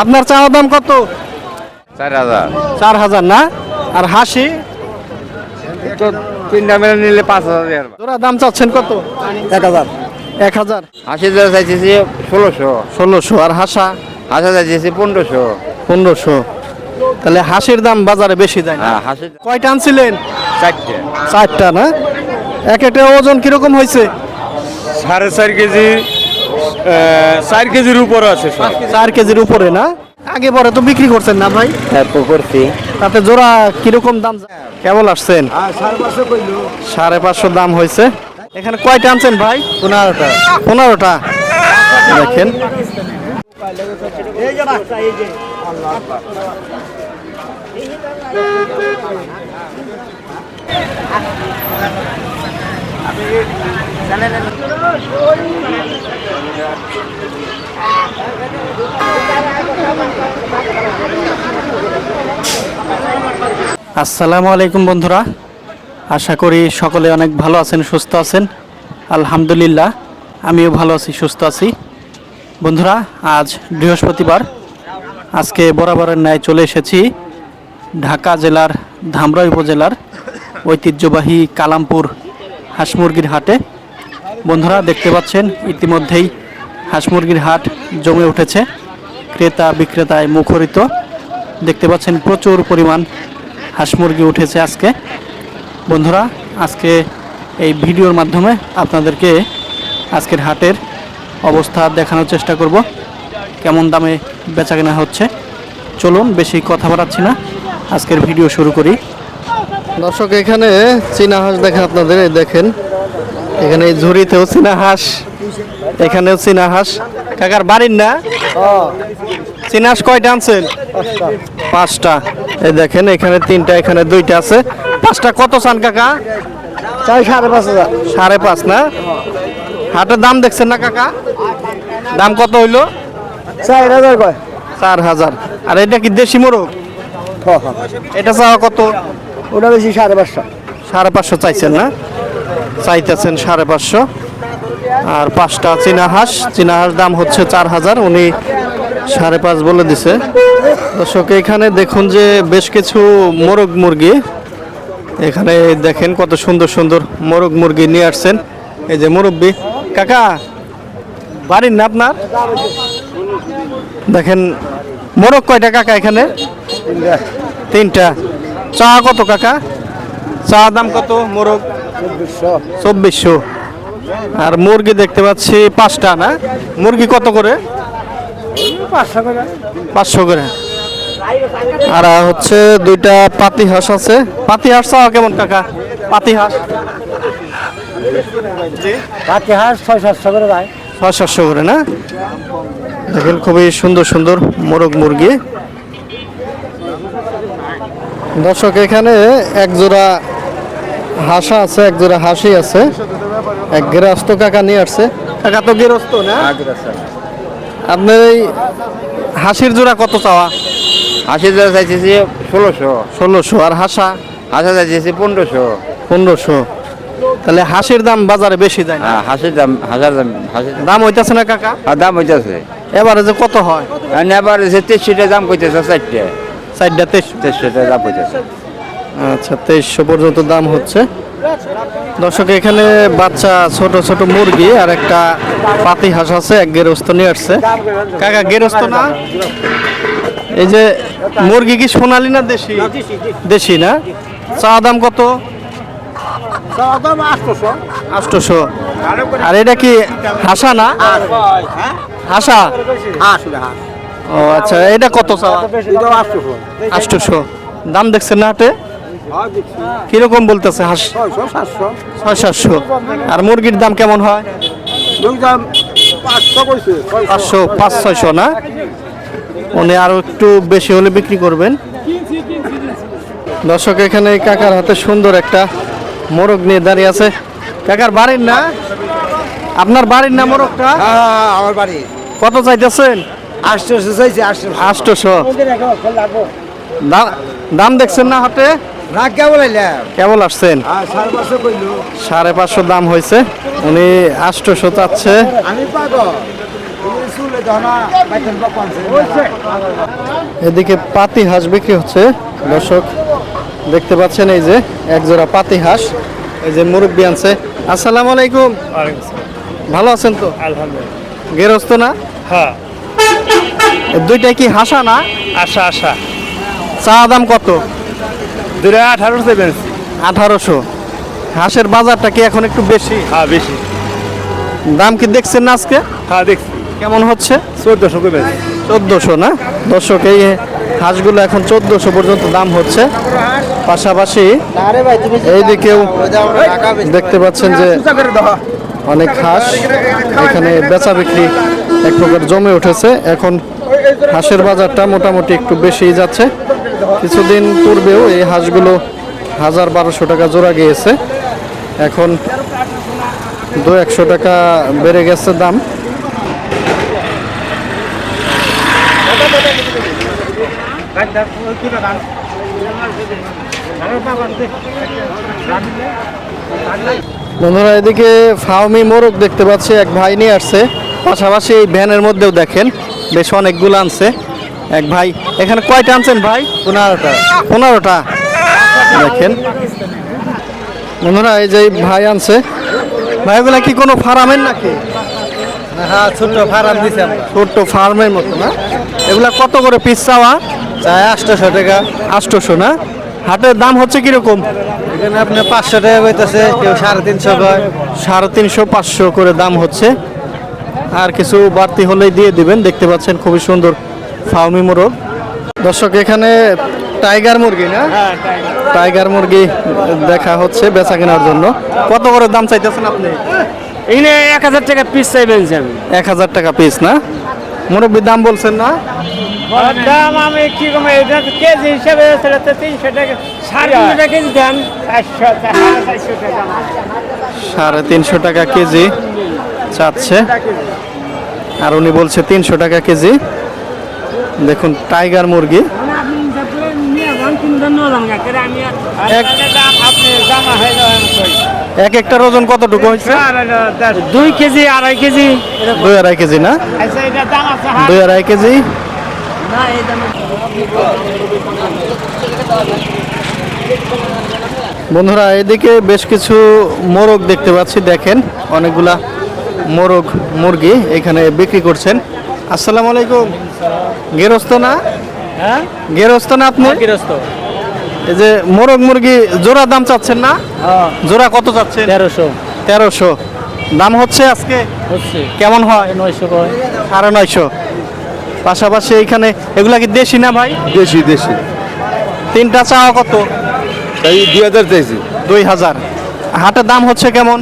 আপনার চাওয়া দাম কত? চার হাজার। চার হাজার না? আর হাসি? তো তিনটা মেলে নিলে পাঁচ হাজার জোড়া দাম চাচ্ছেন কত? এক হাজার। এক হাজার। হাসি ধরে চাইতেছি ষোলোশো। ষোলোশো। আর হাসা? হাসা চাইতেছি পনেরোশো। পনেরোশো। তাহলে হাসির দাম বাজারে বেশি যায় না? হ্যাঁ হাসি কয়টা আনছিলেন? চারটে। চারটা না? এক একটা ওজন কীরকম হয়েছে? সাড়ে চার কেজি চার কেজির উপর আছে চার কেজির উপরে না? আগে পরে তো বিক্রি করছেন না ভাই? তারপর করছি। তাতে জোড়া কীরকম দাম কেমন আসছেন? সাড়ে পাঁচশো দাম হয়েছে। এখানে কয়টা আনছেন ভাই? পনেরোটা। পনেরোটা। দেখেন। আসসালামু আলাইকুম বন্ধুরা। আশা করি সকলে অনেক ভালো আছেন, সুস্থ আছেন। আলহামদুলিল্লাহ, আমিও ভালো আছি, সুস্থ আছি। বন্ধুরা, আজ বৃহস্পতিবার। আজকে বরাবরের ন্যায় চলে এসেছি ঢাকা জেলার ধামরাই উপজেলার ঐতিহ্যবাহী কালামপুর হাঁস মুরগির হাটে। বন্ধুরা, দেখতে পাচ্ছেন, ইতিমধ্যেই হাঁস মুরগির হাট জমে উঠেছে। ক্রেতা বিক্রেতায় মুখরিত। দেখতে পাচ্ছেন, প্রচুর পরিমাণ হাঁস মুরগি উঠেছে আজকে। বন্ধুরা, আজকে এই ভিডিওর মাধ্যমে আপনাদেরকে আজকের হাটের অবস্থা দেখানোর চেষ্টা করব। কেমন দামে বেচা কেনা হচ্ছে? চলুন, বেশি কথা বাড়াচ্ছি না। আজকের ভিডিও শুরু করি। দর্শক এখানে চীনা হাঁস দেখেন আপনাদের এই দেখেন। এখানে এই ঝুড়িতেও চীনা হাঁস এখানেও চীনা হাঁস। কাকার বাড়ির না? চীনা হাঁস কয়টা আনছেন? পাঁচটা। এই দেখেন এখানে তিনটা এখানে দুইটা আছে। পাঁচটা কত চান কাকা? চাই সাড়ে পাঁচ হাজার। সাড়ে পাঁচ না? হাটের দাম দেখছেন না কাকা? দাম কত হইল? চার হাজার কয়। চার হাজার। আর এটা কি দেশি মোরগ? এটা চাওয়া কত? ওটা বেশি সাড়ে পাঁচশো। সাড়ে পাঁচশো চাইছেন না? চাইতেছেন সাড়ে পাঁচশো। আর পাঁচটা চীনা হাঁস চীনা হাঁস দাম হচ্ছে চার হাজার, উনি সাড়ে পাঁচ বলে দিছে। দর্শক, এখানে দেখুন যে বেশ কিছু মোরগ মুরগি। এখানে দেখেন কত সুন্দর সুন্দর মোরগ মুরগি নিয়ে আসছেন। এই যে মুরব্বি, কাকা, বাড়ির না আপনার? দেখেন, মোরগ কয়টা কাকা এখানে? তিনটা। চা কত কাকা? চা দাম কত মোরগ? চব্বিশশো। আর মুরগি দেখতে পাচ্ছি পাঁচটা না? মুরগি কত করে? পাঁচশো করে। আর হচ্ছে দুইটা পাতি হাঁস আছে। পাতি হাঁস চাওয়া কেমন কাকা? পাতি হাঁস? পাতি হাঁস ছয় সাতশো করে যায় ছয় সাতশো করে না? দেখেন খুবই সুন্দর সুন্দর মোরগ মুরগি। দর্শক এখানে এক জোড়া হাসা আছে এক জোড়া হাসি আছে। এক গৃহস্থ কাকা নিয়ে আসছে। কাকা তো গৃহস্থ না? আপনার এই হাসির জোড়া কত চাওয়া? হাসি ধরে চাইতেছি ষোলোশো। ষোলোশো। আর হাসা? হাসা চাইতেছি পনেরোশো। পনেরোশো। তাহলে হাসির দাম বাজারে বেশি যায় না? হ্যাঁ হাসির দাম হাজার দাম হাসির দাম। হইতেছে না কাকা? আর দাম হইতেছে। এবারে যে কত হয়? নেবার যে তেইশশোটা দাম কইতেছে চারটে। চারটা তেইশ তেইশশোটা দাম কইতেছে আচ্ছা তেইশশো পর্যন্ত দাম হচ্ছে। দর্শক এখানে বাচ্চা ছোট ছোট মুরগি আর একটা পাতি হাঁস আছে এক গেরস্ত নিয়ে আসছে। কাকা গেরস্ত না? এই যে মুরগি কি সোনালি না দেশি? দেশি না? চা দাম কত? আটশোশো আর এটা কি হাসা না? হাসা। ও আচ্ছা এটা কত চাওয়া? আটশোশো দাম দেখছেন না হাটে কীরকম বলতেছে হাঁস? ছয় সাতশো। আর মুরগির দাম কেমন হয়? পাঁচশো পাঁচ ছয়শো না? উনি আরও একটু বেশি হলে বিক্রি করবেন। দর্শক এখানে কাকার হাতে সুন্দর একটা মোরগ নিয়ে দাঁড়িয়ে আছে। কাকার বাড়ির না? আপনার বাড়ির না মোরগটা? আমার বাড়ি। কত চাইতেছেন? আটশোশো চাইছে আটশোশো দাম দেখছেন না হাটে? না কেমন এলাম আসছেন? হ্যাঁ সাড়ে পাঁচশো দাম হয়েছে উনি আটশোশো চাচ্ছে। এদিকে পাতি হাঁস বিক্রি হচ্ছে। দর্শক দেখতে পাচ্ছেন এই যে এক জোড়া পাতি হাঁস। এই যে মুরব্বী আনছে। আসসালামু আলাইকুম। ভালো আছেন তো? আলহামদুলিল্লাহ। গেরস্ত না? হ্যাঁ। দুইটা কি হাসা না? আশা আশা চা দাম কত? দুটা আঠারোশো সেভেন আঠারোশো। হাঁসের বাজারটা কি এখন একটু বেশি? হ্যাঁ বেশি। দাম কি দেখছেন না আজকে? হ্যাঁ দেখছি। কেমন হচ্ছে? চোদ্দশো করে চোদ্দোশো না? দর্শক এই হাঁসগুলো এখন চোদ্দোশো পর্যন্ত দাম হচ্ছে। পাশাপাশি এইদিকেও দেখতে পাচ্ছেন যে অনেক হাঁস এখানে বেচা বিক্রি এক প্রকার জমে উঠেছে। এখন হাঁসের বাজারটা মোটামুটি একটু বেশিই যাচ্ছে। কিছুদিন পূর্বেও এই হাঁসগুলো হাজার বারোশো টাকা জোড়া গিয়েছে। এখন দু একশো টাকা বেড়ে গেছে দাম। বন্ধুরা, এদিকে ফাউমি মোরগ দেখতে পাচ্ছি, এক ভাই নিয়ে আসছে। পাশাপাশি এই ভ্যানের মধ্যেও দেখেন বেশ অনেকগুলো আনছে। এক ভাই এখানে কয়টা আনছেন ভাই? পনেরোটা। পনেরোটা। দেখেন। বন্ধুরা এই যে ভাই আনছে। ভাইগুলা কি কোনো ফার্মের নাকি? হ্যাঁ ছোট্ট ফার্ম দিছি আমরা। ছোট্ট ফার্মের মতো না? এগুলা কত করে পিস চাওয়া? চাই আটশোশো টাকা। আটশোশো না? হাটের দাম হচ্ছে কীরকম? এখানে আপনার পাঁচশো টাকা কইতেছে কেউ সাড়ে তিনশো কয়। সাড়ে তিনশো পাঁচশো করে দাম হচ্ছে। আর কিছু বাড়তি হলেই দিয়ে দিবেন। দেখতে পাচ্ছেন খুবই সুন্দর ফাউমি মোরগ। দর্শক এখানে টাইগার মুরগি না? টাইগার। মুরগি দেখা হচ্ছে বেচা কেনার জন্য। কত করে দাম চাইতেছেন আপনি? এখানে এক হাজার টাকা পিস চাইবেন আমি এক হাজার টাকা পিস না? মুরব্বির দাম বলছেন না? দাম আমি কি কম এটা কেজি হিসাবে তিনশো টাকা। সাড়ে তিনশো টাকা কেজি দেন চারশো চারশো সাড়ে তিনশো টাকা কেজি। চাচ্ছে আর উনি বলছে তিনশো টাকা কেজি। দেখুন টাইগার মুরগি। এক একটার ওজন কতটুকু হয়েছে? দুই কেজি আড়াই কেজি। দুই আড়াই কেজি না? আচ্ছা দুই আড়াই কেজি। বন্ধুরা এদিকে বেশ কিছু মোরগ দেখতে পাচ্ছি দেখেন অনেকগুলা। মোরগ মুরগি এখানে বিক্রি করছেন। আসসালামু আলাইকুম। গেরস্ত না? হ্যাঁ? গেরস্ত না আপনি? গৃহস্থ এই যে মোরগ মুরগি জোড়া দাম চাচ্ছেন না? জোড়া কত চাচ্ছেন? তেরোশো। তেরোশো। দাম হচ্ছে আজকে? হচ্ছে। কেমন হয়? নয়শো কয়। সাড়ে নয়শো। পাশাপাশি এইখানে এগুলা কি দেশি না ভাই? দেশি দেশি। তিনটা চাওয়া কত? দুই হাজার চাইছি। দুই হাজার। হাটের দাম হচ্ছে কেমন?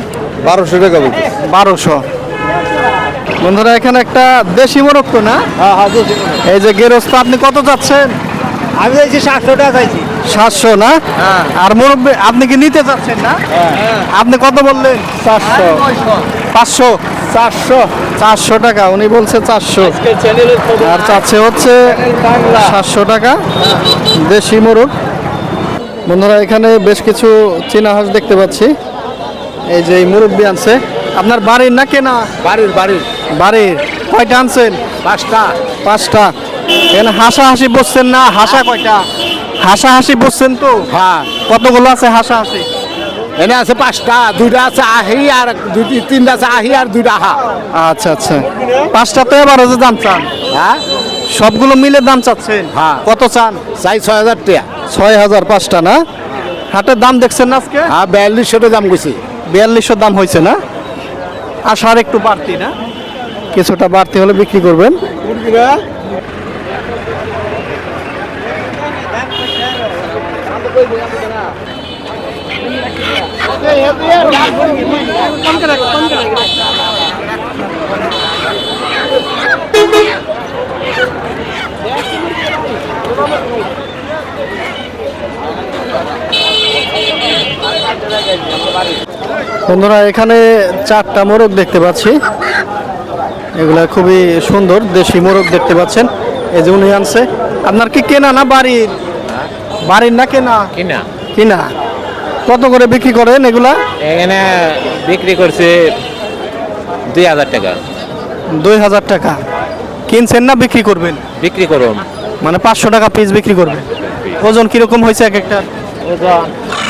বারোশো টাকা বলতে বারোশো। বন্ধুরা এখানে একটা দেশি মোরগ তো না? এই যে গেরস্ত আপনি কত যাচ্ছেন? আমি চাইছি সাতশো টাকা চাইছি। সাতশো না? আর মুরব্বী আপনি কি নিতে চাচ্ছেন না? আপনি কত বললেন? চারশো পাঁচশো। চারশো। চারশো টাকা উনি বলছে চারশো। আর চাচ্ছে হচ্ছে সাতশো টাকা দেশি মোরগ। বন্ধুরা এখানে বেশ কিছু চীনা হাঁস দেখতে পাচ্ছি। এই যে এই মুরব্বী আনছে। আপনার বাড়ির না কেনা? বাড়ির বাড়ির। বাড়ির। কয়টা আনছেন? পাঁচটা। পাঁচটা। এখানে হাসাহাসি বসছেন না? হাসা কয়টা? হাসাহাসি বসছেন তো? হ্যাঁ। কতগুলো আছে হাসাহাসি? এনে আছে পাঁচটা দুইটা আছে আহি আর দুটি তিনটা আছে আহি আর দুইটা আহা আচ্ছা আচ্ছা। পাঁচটা তো এবার যে দাম চান। হ্যাঁ? সবগুলো মিলে দাম চাচ্ছেন? হ্যাঁ। কত চান? চাই ছয় হাজার টাকা। ছয় হাজার পাঁচটা না? হাটের দাম দেখছেন না আজকে? হ্যাঁ বিয়াল্লিশশো দাম গেছি বিয়াল্লিশশো দাম হয়েছে না? আসার একটু বাড়তি না? কিছুটা বাড়তি হলে বিক্রি করবেন। বন্ধুরা এখানে চারটা মোরগ দেখতে পাচ্ছি। এগুলা খুবই সুন্দর দেশি মোরগ দেখতে পাচ্ছেন। এই যে উনি আনছে। আপনার কি কেনা না বাড়ির? বাড়ির না কেনা? কিনা। কিনা। কত করে বিক্রি করেন এগুলা? এখানে বিক্রি করছে দুই হাজার টাকা। দুই হাজার টাকা। কিনছেন না বিক্রি করবেন? বিক্রি করুন। মানে পাঁচশো টাকা পিস বিক্রি করবেন। ওজন কীরকম হয়েছে এক একটা? পোয়াতি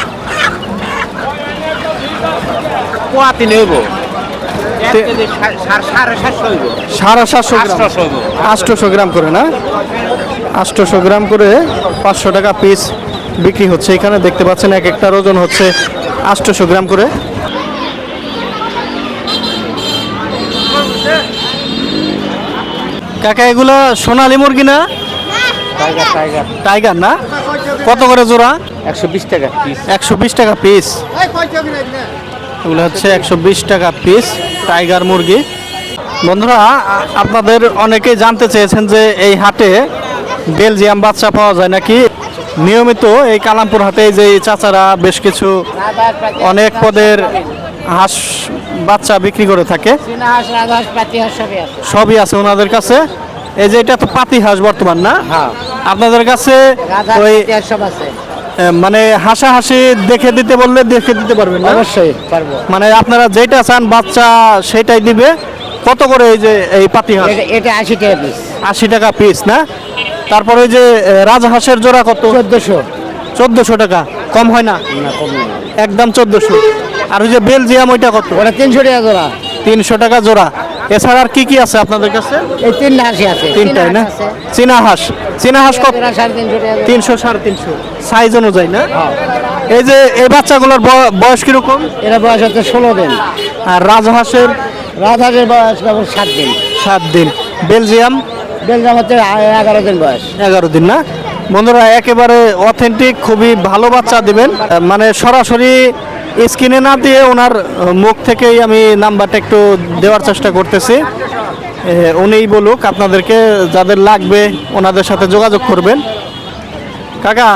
নেব। তে- সাড়ে সাতশো হইব। সাড়ে সাতশো গ্রাম। আটশোশো গ্রাম করে না? আটশোশো গ্রাম করে পাঁচশো টাকা পিস বিক্রি হচ্ছে। এখানে দেখতে পাচ্ছেন এক একটার ওজন হচ্ছে আটশোশো গ্রাম করে। কাকা এগুলো সোনালি মুরগি না? Tiger tiger. টাইগার না? কত করে জোড়া? একশো বিশ টাকা পিস একশো বিশ টাকা পিস এগুলো হচ্ছে একশো বিশ টাকা পিস টাইগার মুরগি। বন্ধুরা আপনাদের অনেকেই জানতে চেয়েছেন যে এই হাটে বেলজিয়াম বাচ্চা পাওয়া যায় নাকি? নিয়মিত এই কালামপুর হাটে যে এই চাচারা বেশ কিছু অনেক পদের হাঁস বাচ্চা বিক্রি করে থাকে। সবই আছে ওনাদের কাছে। এই যে এটা তো পাতি হাঁস বর্তমান না? হ্যাঁ। আপনাদের কাছে ওই সব আছে। এ, মানে হাসা হাসি দেখে দিতে বললে দেখে দিতে পারবেন অবশ্যই পারব। মানে আপনারা যেটা চান বাচ্চা সেটাই দিবে। কত করে এই যে এই পাতি হাঁস? এটা- আশি টাকা পিস আশি টাকা পিস না? তারপরে ওই যে রাজহাঁসের জোড়া কত? চোদ্দশো। চোদ্দশো টাকা। কম হয় না। একদম চোদ্দশো। আর ওই যে বেলজিয়াম ওইটা কত? ওটা তিনশো টাকা জোড়া। তিনশো টাকা জোড়া। এছাড়া আর কি কি আছে আপনাদের কাছে? এই তিন হাঁসই আছে। তিনটাই না। চীনা হাঁস। চীনা হাঁস কত? তিনশো সাড়ে তিনশো সাইজ অনুযায়ী না? এই যে এই বাচ্চাগুলোর বয়স কীরকম? এরা বয়স হচ্ছে ষোলো দিন। আর রাজহাঁসের? রাজহাঁসের বয়স সাত দিন। সাত দিন। বেলজিয়াম? বেলজিয়াম হচ্ছে এগারো দিন বয়স। এগারো দিন না? বন্ধুরা একেবারে অথেন্টিক খুবই ভালো বাচ্চা দিবেন। মানে সরাসরি স্ক্রিনে না দিয়ে ওনার মুখ থেকেই আমি নাম্বারটা একটু দেওয়ার চেষ্টা করতেছি। উনিই বলুক আপনাদেরকে যাদের লাগবে ওনাদের সাথে যোগাযোগ করবেন। কাকা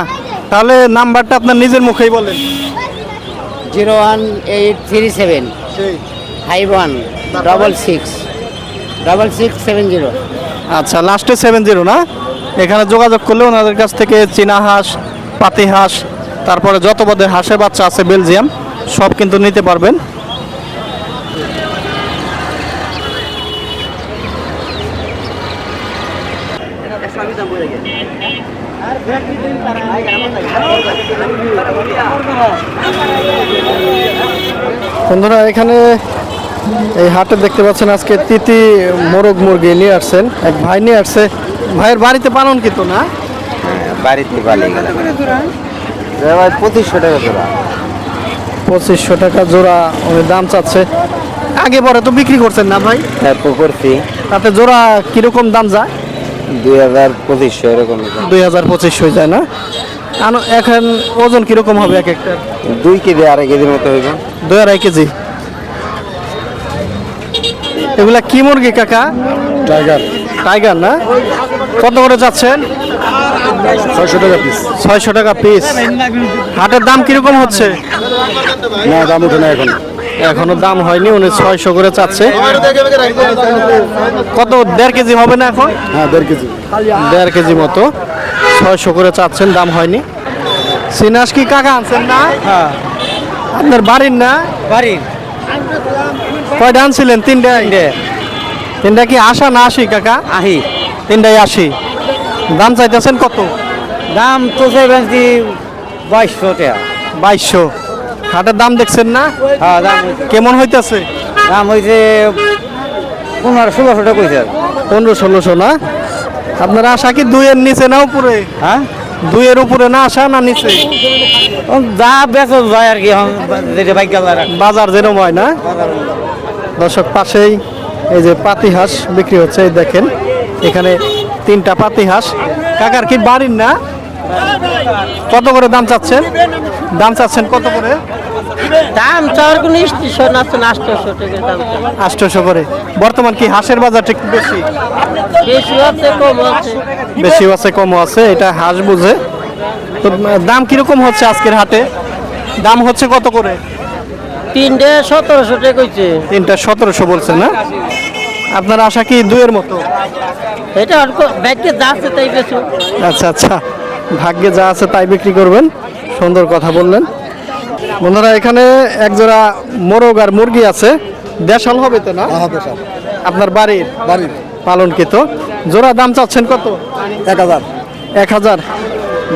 তাহলে নাম্বারটা আপনার নিজের মুখেই বলেন। Zero one eight three seven five one double six double six seven zero. আচ্ছা লাস্টে সেভেন জিরো না? এখানে যোগাযোগ করলে ওনাদের কাছ থেকে চীনা হাঁস পাতি হাঁস তারপরে যত পদের হাঁসের বাচ্চা আছে বেলজিয়াম সব কিন্তু নিতে পারবেন। বন্ধুরা এখানে এই হাটে দেখতে পাচ্ছেন আজকে তিতি মোরগ মুরগি নিয়ে আসছেন। এক ভাই নিয়ে আসছে। ভাইয়ের বাড়িতে পালন কিন্তু না? বাড়িতে বালি ভাই পঁচিশশো টাকা জোড়া। পঁচিশশো টাকা জোড়া উনি দাম চাচ্ছে। আগে পরে তো বিক্রি করছেন না ভাই? হ্যাঁ করছি। তাতে জোড়া কীরকম দাম যায়? দুই হাজার পঁচিশশো এরকম দুই হাজার পঁচিশশো যায় না? আনো- এখন ওজন কীরকম হবে এক একটা? দুই কেজি আড়াই কেজির মতো হইব। দুই আড়াই কেজি? এগুলা কি মুরগি কাকা? টাইগার। টাইগার না? কত করে যাচ্ছেন? ছয়শো টাকা পিস ছয়শো টাকা পিস হাটের দাম কীরকম হচ্ছে? না দাম উঠে না এখন। এখনও দাম হয়নি উনি ছয়শো করে চাচ্ছে। কত দেড় কেজি হবে না এখন? হ্যাঁ দেড় কেজি। দেড় কেজি মতো। ছয়শো করে চাচ্ছেন দাম হয়নি। সিনাস কি কাকা আনছেন না? হ্যাঁ। আপনার বাড়ির না? বাড়ির। কয়টা আনছিলেন? তিনটায় তিনটা কি আশা না আসি কাকা? আহি। তিনটাই আশি। দাম চাইতেছেন কত? দাম তো কি বাইশশো টাকা। বাইশশো। হাটের দাম দেখছেন না? হ্যাঁ দাম কেমন হইতেছে? দাম হয়েছে পনেরো ষোলোশো টাকা কইছে পনেরো ষোলোশো না? আপনার আশা কি দুইয়ের নিচে না উপরে? হ্যাঁ? দুইয়ের উপরে না আসা না নিচে? যা বেচো যায় আর কি এখন যেটা বাইক বাজার যেরকম হয় না? দর্শক পাশেই এই যে পাতি হাঁস বিক্রি হচ্ছে এই দেখেন। এখানে তিনটা পাতি হাঁস। কাকার কি বাড়ির না? কত করে দাম চাচ্ছেন? দাম চাচ্ছেন কত করে? দাম চার গুণ আটশোশো করে। বর্তমান কি হাঁসের বাজারটা একটু বেশি? বেশি আছে কম আছে। বেশি আছে কমও আছে এটা হাঁস বুঝে। তো দাম কীরকম হচ্ছে আজকের হাটে? দাম হচ্ছে কত করে? তিনটে সতেরোশো টাকা তিনটা সতেরোশো বলছে না? আপনার আশা কি দুয়ের মতো? এটা অল্প ব্যাগকে যাচ্ছে তাই বেশি আচ্ছা আচ্ছা। ভাগ্যে যা আছে তাই বিক্রি করবেন। সুন্দর কথা বললেন। বন্ধুরা এখানে একজোড়া মোরগ আর মুরগি আছে। দেশাল হবে তো না? আপনার বাড়ির? বাড়ির। পালনকৃত। জোড়া দাম চাচ্ছেন কত? এক হাজার। এক হাজার।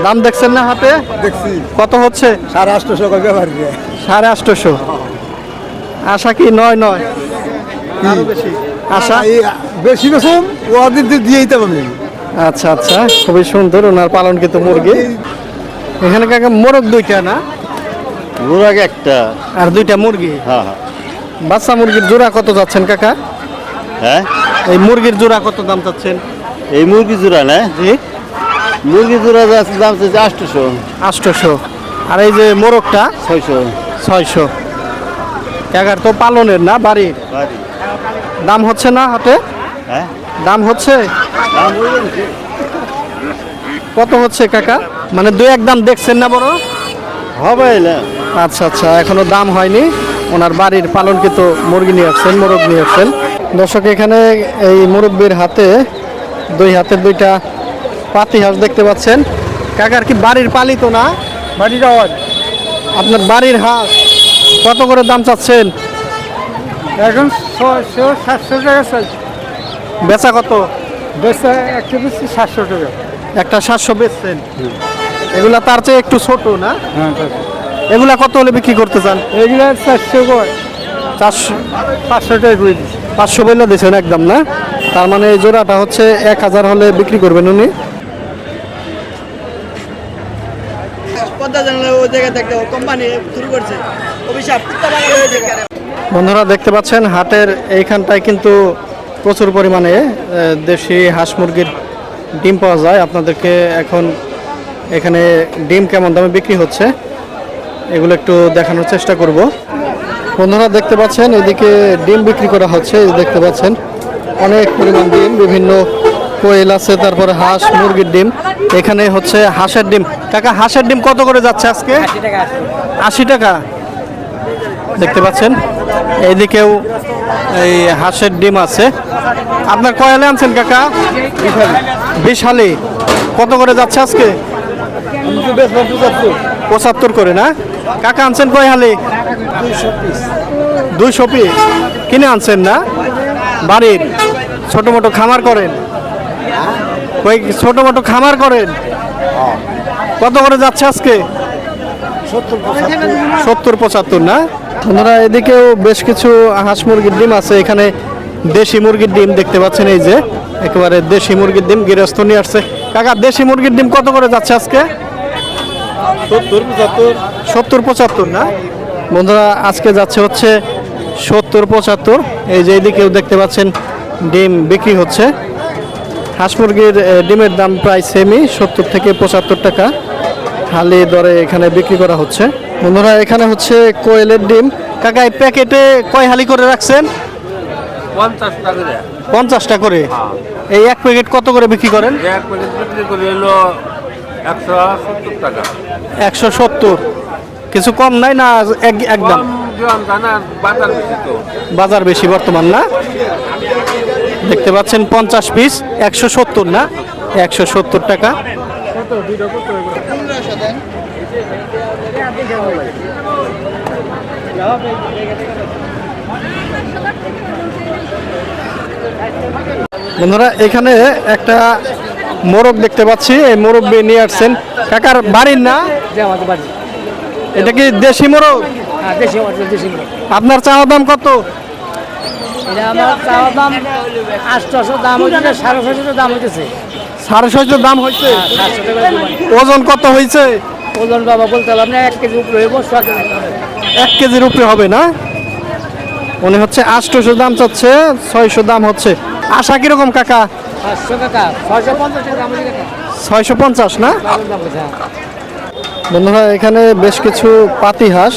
দাম দেখছেন না হাতে? দেখছি। কত হচ্ছে? সাড়ে আটশোশো ব্যবহার করে সাড়ে আটশোশো আশা কি নয় নয়? আশা বেশি। বেশন ওদের দিয়ে দিতে পারবে। আচ্ছা আচ্ছা খুবই সুন্দর ওনার পালনকৃত মুরগি। এখানে কাকা মোরগ দুইটা না? মুরাগ একটা। আর দুইটা মুরগি? হ্যাঁ হ্যাঁ। বাচ্চা মুরগির জোড়া কত যাচ্ছেন কাকা? হ্যাঁ? এই মুরগির জোড়া কত দাম চাচ্ছেন? এই মুরগি জোড়া না? জি। মুরগি জোড়া যাচ্ছে দাম চাচ্ছে আটশোশো আটশোশো আর এই যে মোরগটা? ছয়শো। ছয়শো। কাকার তো পালনের না বাড়ির? বাড়ি দাম হচ্ছে না হাটে? হ্যাঁ। দাম হচ্ছে? কত হচ্ছে কাকা? মানে দু এক দাম দেখছেন না বড়? হবে আচ্ছা আচ্ছা এখনও দাম হয়নি। ওনার বাড়ির পালনকৃত মুরগি নিয়ে আসছেন মোরগ নিয়ে আসছেন। দর্শক এখানে এই মুরব্বীর হাতে দুই হাতে দুইটা পাতি হাঁস দেখতে পাচ্ছেন। কাকার কি বাড়ির পালিত না? বাড়ির আওয়াজ। আপনার বাড়ির হাঁস কত করে দাম চাচ্ছেন? এখন ছশো সাতশো টাকা চলছে বেচা কত? বেশি একটা বেশি সাতশো টাকা। একটা সাতশো বেচছেন? এগুলা তার চেয়ে একটু ছোট না? হ্যাঁ এগুলা কত হলে বিক্রি করতে চান? এগুলো চারশো করে চারশো পাঁচশো টাকা করে দিচ্ছি পাঁচশো বললে দিয়েছেন একদম না? তার মানে এই জোড়াটা হচ্ছে এক হাজার হলে বিক্রি করবেন উনি? বন্ধুরা, দেখতে পাচ্ছেন, হাটের এইখানটায় কিন্তু প্রচুর পরিমাণে দেশি হাঁস মুরগির ডিম পাওয়া যায়। আপনাদেরকে এখন এখানে ডিম কেমন দামে বিক্রি হচ্ছে, এগুলো একটু দেখানোর চেষ্টা করব। বন্ধুরা, দেখতে পাচ্ছেন, এদিকে ডিম বিক্রি করা হচ্ছে দেখতে পাচ্ছেন, অনেক পরিমাণ ডিম, বিভিন্ন কোয়েল আছে তারপরে হাঁস মুরগির ডিম। এখানে হচ্ছে হাঁসের ডিম। কাকা হাঁসের ডিম কত করে যাচ্ছে আজকে? আশি টাকা দেখতে পাচ্ছেন? এইদিকেও এই হাঁসের ডিম আছে। আপনার কয়ালে আনছেন কাকা? বিশালি। কত করে যাচ্ছে আজকে? পঁচাত্তর করে না? কাকা আনছেন কয় হালি দুইশো পিস। কিনে আনছেন না? বাড়ির। ছোট মোটো খামার করেন। ছোট মোটো খামার করেন? কত করে যাচ্ছে আজকে? সত্তর পঁচাত্তর না? বন্ধুরা এদিকেও বেশ কিছু হাঁস মুরগির ডিম আছে। এখানে দেশি মুরগির ডিম দেখতে পাচ্ছেন এই যে একেবারে দেশি মুরগির ডিম গৃহস্থ নিয়ে আসছে। কাকা দেশি মুরগির ডিম কত করে যাচ্ছে আজকে? সত্তর পঁচাত্তর। সত্তর পঁচাত্তর না? বন্ধুরা আজকে যাচ্ছে হচ্ছে সত্তর পঁচাত্তর। এই যে এদিকেও দেখতে পাচ্ছেন ডিম বিক্রি হচ্ছে। হাঁস মুরগির ডিমের দাম প্রায় সেমই সত্তর থেকে পঁচাত্তর টাকা। হালি দরে এখানে বিক্রি করা হচ্ছে। বন্ধুরা এখানে হচ্ছে কোয়েলের ডিম। কাকা এই প্যাকেটে কয় হালি করে রাখছেন? পঞ্চাশ টাকা করে। পঞ্চাশটা করে? এই এক প্যাকেট কত করে বিক্রি করেন? এক প্যাকেট বিক্রি করে এলো একশো সত্তর টাকা। একশো সত্তর। কিছু কম নাই না এক একদম বাজার বেশি বর্তমান না? দেখতে পাচ্ছেন পঞ্চাশ পিস একশো সত্তর না? একশো সত্তর টাকা। বন্ধুরা এখানে একটা মোরগ দেখতে পাচ্ছি। এই মোরগ নিয়ে আসছেন। কাকার বাড়ির না? এটা কি দেশি মোরগ? হ্যাঁ। আপনার চাওয়া দাম কত? এটা আমার চাওয়া দাম আটশোশো দাম সাড়ে ছশো দাম হইতেছে। সাড়ে ছয়শো দাম হয়েছে। ওজন কত হয়েছে ওজন বাবা বলতে পারলাম না এক কেজি উপরে হইব। এক কেজির উপরে হবে না? উনি হচ্ছে আটশোশো দাম চাচ্ছে ছয়শো দাম হচ্ছে। আশা কীরকম কাকা? ছয়শো পঞ্চাশ। ছয়শো না? হ্যাঁ। বন্ধুরা এখানে বেশ কিছু পাতি হাঁস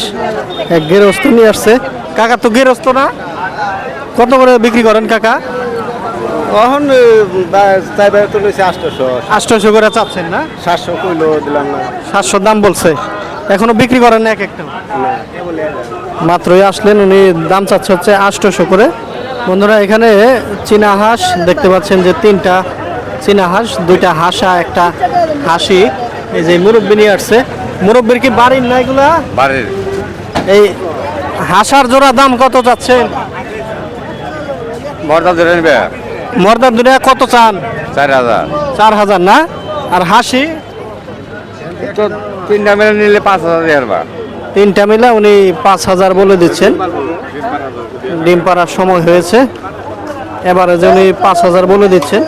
এক গেরস্ত নিয়ে আসছে। কাকা তো গেরস্ত না? কত করে বিক্রি করেন কাকা? এখন তাই বাইরে তো লইছে আটশোশো আটশোশো করে চাচ্ছেন না? সাতশো কইলো দিলাম না। সাতশো দাম বলছে। এখনও বিক্রি করেন না এক একটা মাত্রই আসলেন উনি দাম চাচ্ছে হচ্ছে আটশোশো করে। বন্ধুরা এখানে চীনা হাঁস দেখতে পাচ্ছেন যে তিনটা। চীনা হাঁস দুইটা হাঁসা একটা হাসি। এই যে মুরব্বী নিয়ে আসছে। মুরব্বীর কি বাড়ির না এগুলা? বাড়ির। এই হাঁসার জোড়া দাম কত যাচ্ছেন ভরটা ধরে নেবে? মর্দার দুনিয়া কত চান? চার হাজার। চার হাজার না? আর হাসি? তো তিনটা মেলে নিলে পাঁচ হাজার দেওয়ার বা তিনটা মিলে উনি পাঁচ হাজার বলে দিচ্ছেন। ডিম পাড়ার সময় হয়েছে। এবারে যে উনি পাঁচ হাজার বলে দিচ্ছেন।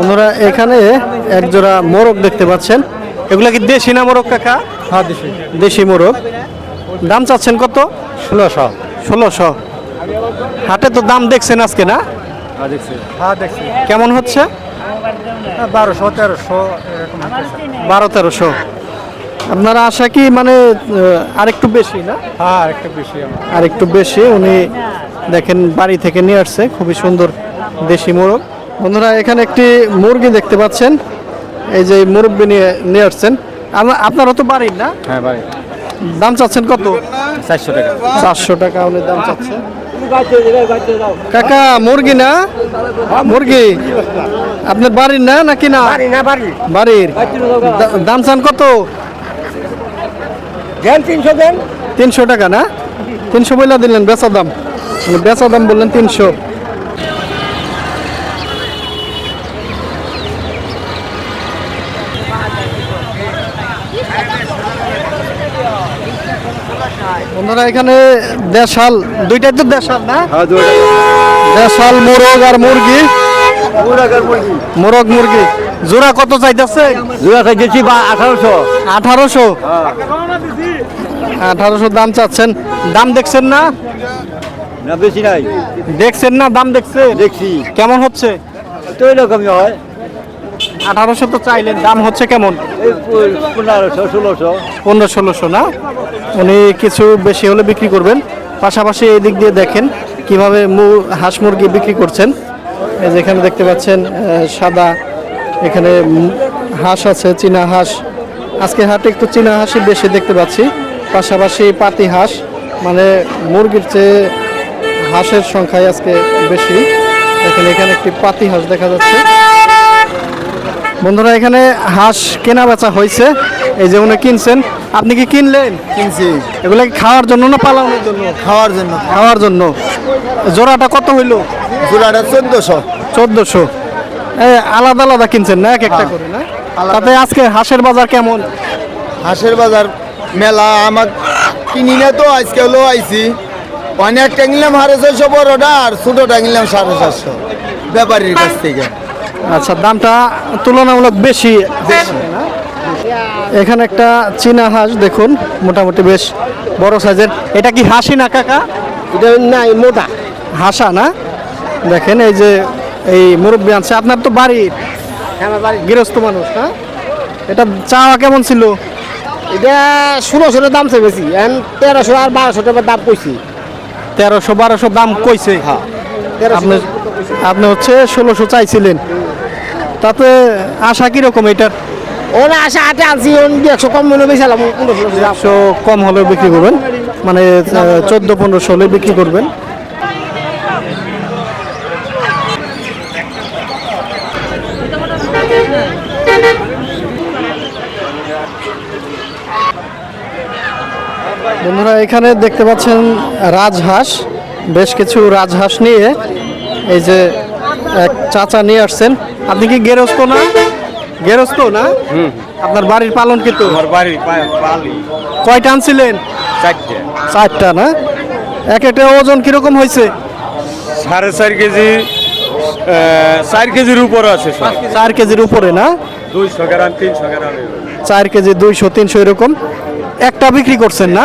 ওনারা এখানে এক জোড়া মোরগ দেখতে পাচ্ছেন। এগুলা কি দেশি না মোরগ কাকা? হ্যাঁ দেশি। দেশি মোরগ। দাম চাচ্ছেন কত? ষোলোশো। ষোলোশো। হাটে তো দাম দেখছেন আজকে না? হ্যাঁ দেখছি। হ্যাঁ কেমন হচ্ছে? বারোশো তেরোশো বারো তেরোশো। আপনারা আশা কি মানে আরেকটু বেশি না? হ্যাঁ বেশি আর একটু বেশি উনি দেখেন বাড়ি থেকে নিয়ে আসছে খুবই সুন্দর দেশি মোরগ। বন্ধুরা এখানে একটি মুরগি দেখতে পাচ্ছেন। এই যে মুরব্বি নিয়ে নিয়ে আসছেন। আপনারা তো বাড়ির না? হ্যাঁ ভাই দাম চাচ্ছেন কত? চারশো টাকা। চারশো টাকা উনি দাম চাচ্ছে। কাকা মুরগি না? মুরগি? আপনার বাড়ির না নাকি না? না বাড়ি। বাড়ির। দাম চান কত? তিনশো দেন। তিনশো টাকা না? তিনশো বইলা দিলেন বেচা দাম। বেচা দাম বললেন তিনশো। বন্ধুরা এখানে দেশাল দুইটাই তো দেশাল না? দেশাল। মোরগ আর মুরগি। মোরগ মুরগি। জোড়া কত চাইতেছে? জোড়া খাইছি বা আঠারোশো। আঠারোশো? আঠারোশো দাম চাচ্ছেন। দাম দেখছেন না? বেশি নাই। দেখছেন না দাম দেখছেন দেখছি। কেমন হচ্ছে? তো এরকমই হয়। আঠারোশো তো চাইলেন দাম হচ্ছে কেমন? পনেরোশো ষোলোশো। পনেরো ষোলোশো না? উনি কিছু বেশি হলে বিক্রি করবেন। পাশাপাশি এই দিক দিয়ে দেখেন কীভাবে হাঁস মুরগি বিক্রি করছেন। এই যেখানে দেখতে পাচ্ছেন সাদা এখানে হাঁস আছে, চীনা হাঁস। আজকে হাটে একটু চীনা হাঁসই বেশি দেখতে পাচ্ছি। পাশাপাশি পাতি হাঁস মানে মুরগির চেয়ে হাঁসের সংখ্যাই আজকে বেশি। দেখেন, এখানে একটি পাতি হাঁস দেখা যাচ্ছে। বন্ধুরা, এখানে হাঁস কেনা বেচা হয়েছে। এই যে উনি কিনছেন আপনি কি কিনলেন? কিনছি। এগুলো কি খাওয়ার জন্য না পালানোর জন্য? খাওয়ার জন্য। খাওয়ার জন্য। জোড়াটা কত হইল? জোড়াটা চোদ্দশো। চোদ্দশো। আলাদা আলাদা কিনছেন না? এক একটা করে না? তাতে আজকে হাঁসের বাজার কেমন? হাঁসের বাজার মেলা আমার কিনি না তো আজকে হলো আইছি। অনেকটা নিলাম সাড়ে ছয়শো বড়টা আর ছোটোটা নিলাম সাড়ে চারশো ব্যাপারীর কাছ থেকে। আচ্ছা দামটা তুলনামূলক বেশি। না? এখানে একটা চীনা হাঁস দেখুন মোটামুটি বেশ বড় সাইজের। এটা কি হাসি না কাকা? এটা নাই মোটা। হাসা না? দেখেন এই যে এই মুরব্বী আনছে। আপনার তো বাড়ি আমার বাড়ি। গৃহস্থ মানুষ না? এটা চাওয়া কেমন ছিল? এটা ষোলোশো দাম চেয়েছি এখন তেরোশো আর বারোশো টাকার দাম কইছি। তেরোশো বারোশো দাম কইছে। আপনি আপনি হচ্ছে ষোলোশো চাইছিলেন। তাতে আশা কীরকম এটার? ওরা আসে হাটে আনছি একশো কম মনে পনেরোশো দাম একশো কম হলেও বিক্রি করবেন? মানে চোদ্দ পনেরোশো হলে বিক্রি করবেন? বন্ধুরা, এখানে দেখতে পাচ্ছেন রাজহাঁস। বেশ কিছু রাজহাঁস নিয়ে এই যে এক চাচা নিয়ে আসছেন। আপনি কি গেরস্ত না? গেরস্ত না? আপনার বাড়ির পালন কিন্তু? আমার বাড়ি পালি কয়টা আনছিলেন? চারটে। চারটা না? এক একটা ওজন কীরকম হয়েছে? সাড়ে চার কেজি চার কেজির উপরে আছে চার কেজির উপরে না? দুইশো গ্রাম তিনশো গ্রাম চার কেজি দুইশো তিনশো এরকম। একটা বিক্রি করছেন না?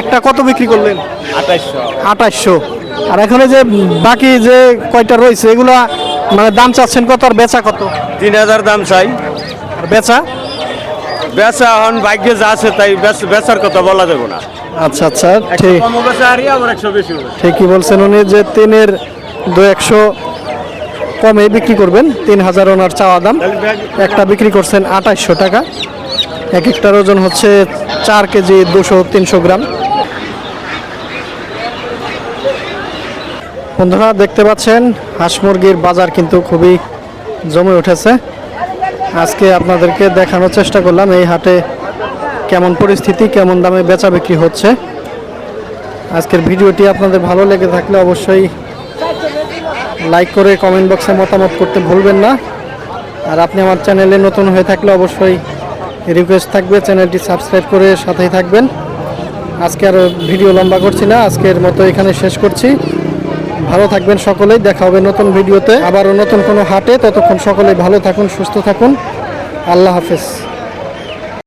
একটা কত বিক্রি করলেন? আঠাইশশো। আঠাশশো আর এখানে যে বাকি যে কয়টা রয়েছে এগুলা মানে দাম চাচ্ছেন কত আর বেচা কত? তিন হাজার দাম চাই। আর বেচা? বেচা এখন ভাগ্যে যা আছে তাই বেচ- বেচার কথা বলা যাবে না। আচ্ছা আচ্ছা ঠিক। ঠিকই বলছেন উনি যে তিনের দু একশো কমে বিক্রি করবেন তিন হাজার ওনার চাওয়া দাম। একটা বিক্রি করছেন আঠাইশশো টাকা। এক একটার ওজন হচ্ছে চার কেজি দুশো তিনশো গ্রাম। বন্ধুরা দেখতে পাচ্ছেন হাঁস মুরগির বাজার কিন্তু খুবই জমে উঠেছে। আজকে আপনাদেরকে দেখানোর চেষ্টা করলাম এই হাটে কেমন পরিস্থিতি, কেমন দামে বেচা বিক্রি হচ্ছে। আজকের ভিডিওটি আপনাদের ভালো লেগে থাকলে অবশ্যই লাইক করে কমেন্ট বক্সে মতামত করতে ভুলবেন না। আর আপনি আমার চ্যানেলে নতুন হয়ে থাকলে অবশ্যই রিকোয়েস্ট থাকবে, চ্যানেলটি সাবস্ক্রাইব করে সাথেই থাকবেন। আজকে আর ভিডিও লম্বা করছি না, আজকের মতো এখানে শেষ করছি। ভালো থাকবেন সকলেই, দেখা হবে নতুন ভিডিওতে। আবারও নতুন কোনো হাটে, ততক্ষণ সকলেই ভালো থাকুন, সুস্থ থাকুন। আল্লাহ হাফেজ।